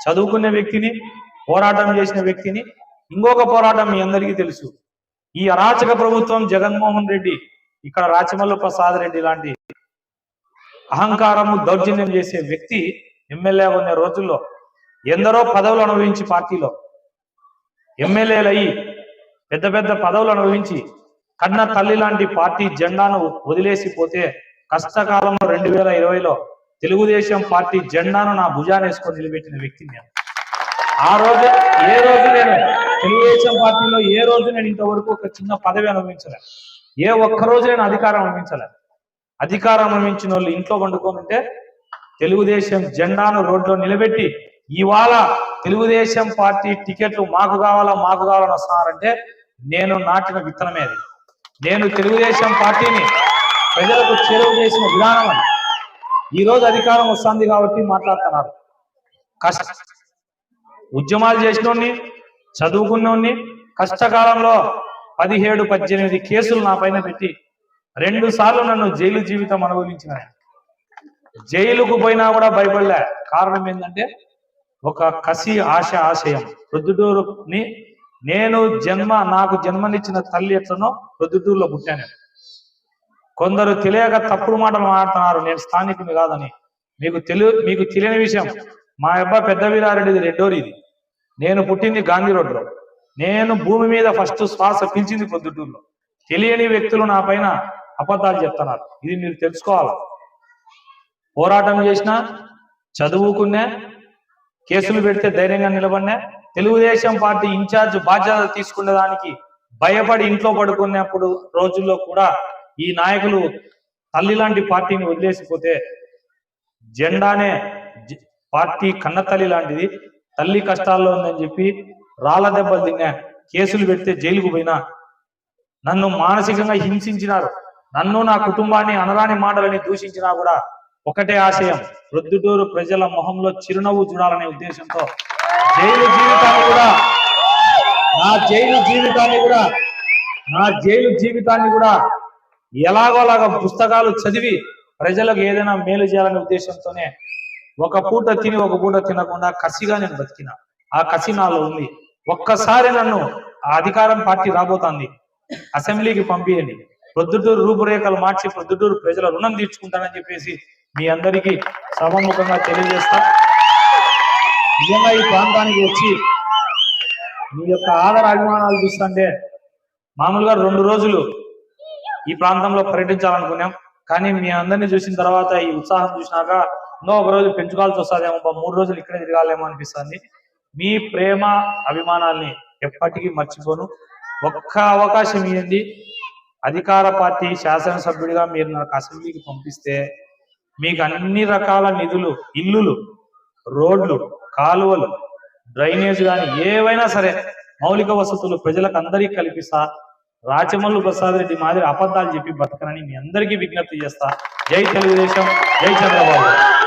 చదువుకునే వ్యక్తిని పోరాటం చేసిన వ్యక్తిని ఇంకొక పోరాటం మీ అందరికీ తెలుసు. ఈ అరాచక ప్రభుత్వం జగన్మోహన్ రెడ్డి ఇక్కడ రాచమల్లు ప్రసాద్ రెడ్డి లాంటి అహంకారము దౌర్జన్యం చేసే వ్యక్తి ఎమ్మెల్యే ఉన్న రోజుల్లో ఎందరో పదవులు అనుభవించి పార్టీలో ఎమ్మెల్యేలు అయ్యి పెద్ద పెద్ద పదవులు అనుభవించి కన్న తల్లి లాంటి పార్టీ జెండాను వదిలేసిపోతే కష్టకాలంలో రెండు వేల ఇరవైలో తెలుగుదేశం పార్టీ జెండాను నా భుజాన్ని వేసుకొని నిలబెట్టిన వ్యక్తిని నేను. ఆ రోజు ఏ రోజు నేను తెలుగుదేశం పార్టీలో ఏ రోజు నేను ఇంతవరకు ఒక చిన్న పదవి అనుభవించలే. ఏ ఒక్క రోజు నేను అధికారం అనుభవించలే. అధికారం అనుభవించిన వాళ్ళు ఇంట్లో వండుకొని ఉంటే తెలుగుదేశం జెండాను రోడ్లో నిలబెట్టి ఇవాళ తెలుగుదేశం పార్టీ టికెట్లు మాకు కావాలా మాకు కావాలని వస్తున్నారంటే నేను నాటిన విత్తనమే అది. నేను తెలుగుదేశం పార్టీని ప్రజలకు చేరువ చేసిన విధానం అని ఈ రోజు అధికారం వస్తుంది కాబట్టి మాట్లాడుతున్నారు. కష్ట ఉద్యమాలు చేసినోడిని చదువుకున్నోడిని కష్టకాలంలో పదిహేడు పద్దెనిమిది కేసులు నా పైన పెట్టి రెండు సార్లు నన్ను జైలు జీవితం అనుభవించిన జైలుకు పోయినా కూడా భయపడలే కారణం ఏంటంటే ఒక కసి ఆశ ఆశయం. ప్రొద్దుటూరుని నేను జన్మ నాకు జన్మనిచ్చిన తల్లి ఎట్లనో ప్రొద్దుటూరులో పుట్టాను. కొందరు తెలియక తప్పుడు మాటలు మాట్లాడుతున్నారు. నేను స్థానికుని కాదని. మీకు తెలి మీకు తెలియని విషయం. మా అబ్బాయి పెద్ద వీరారెడ్డిది రెడ్డోరిది. ఇది నేను పుట్టింది గాంధీ రోడ్లో నేను భూమి మీద ఫస్ట్ శ్వాస పిలిచింది పొద్దుటూరులో. తెలియని వ్యక్తులు నా పైన అబద్ధాలు చెప్తున్నారు. ఇది మీరు తెలుసుకోవాలి? పోరాటం చేసిన చదువుకున్నా కేసులు పెడితే ధైర్యంగా నిలబడినా తెలుగుదేశం పార్టీ ఇన్ఛార్జ్ బాధ్యత తీసుకునే దానికి భయపడి ఇంట్లో పడుకున్నప్పుడు రోజుల్లో కూడా ఈ నాయకులు తల్లి లాంటి పార్టీని వదిలేసిపోతే జెండానే పార్టీ కన్నతల్లి లాంటిది తల్లి కష్టాల్లో ఉందని చెప్పి రాళ్ళ దెబ్బలు తిన్నా కేసులు పెడితే జైలుకు పోయినా నన్ను మానసికంగా హింసించినారు. నన్ను నా కుటుంబాన్ని అనరాని మాటలని దూషించినా కూడా ఒకటే ఆశయం ప్రొద్దుటూరు ప్రజల మొహంలో చిరునవ్వు చూడాలనే ఉద్దేశంతో జైలు జీవితాన్ని కూడా నా జైలు జీవితాన్ని కూడా నా జైలు జీవితాన్ని కూడా ఎలాగోలాగా పుస్తకాలు చదివి ప్రజలకు ఏదైనా మేలు చేయాలనే ఉద్దేశంతోనే ఒక పూట తిని ఒక పూట తినకుండా కసిగా నేను బతికిన. ఆ కసి నాలో ఉంది. ఒక్కసారి నన్ను ఆ అధికారం పార్టీ రాబోతోంది. అసెంబ్లీకి పంపియండి. ప్రొద్దుటూరు రూపురేఖలు మార్చి ప్రొద్దుటూరు ప్రజల రుణం తీర్చుకుంటానని చెప్పేసి మీ అందరికీ సభముఖంగా తెలియజేస్తా. నిజంగా ఈ ప్రాంతానికి వచ్చి మీ యొక్క ఆదర అభిమానాలు చూస్తుంటే మామూలుగా రెండు రోజులు ఈ ప్రాంతంలో పర్యటించాలనుకున్నాం. కానీ మీ అందరినీ చూసిన తర్వాత ఈ ఉత్సాహం చూసినాక ఇంకో ఒక రోజు పెంచుకోవాల్సి వస్తుందేమో మూడు రోజులు ఇక్కడే తిరగాలేమో అనిపిస్తుంది. మీ ప్రేమ అభిమానాల్ని ఎప్పటికీ మర్చిపోను. ఒక్క అవకాశం ఏంది అధికార పార్టీ శాసనసభ్యుడిగా మీరు నాకు అసెంబ్లీకి పంపిస్తే మీకు అన్ని రకాల నిధులు ఇల్లులు రోడ్లు కాలువలు డ్రైనేజ్ కానీ ఏవైనా సరే మౌలిక వసతులు ప్రజలకు అందరికీ కల్పిస్తా. రాచమల్లు ప్రసాద్ రెడ్డి మాదిరి అబద్ధాలు చెప్పి బతకనని మీ అందరికీ విజ్ఞప్తి చేస్తా. జై తెలుగుదేశం జై చంద్రబాబు.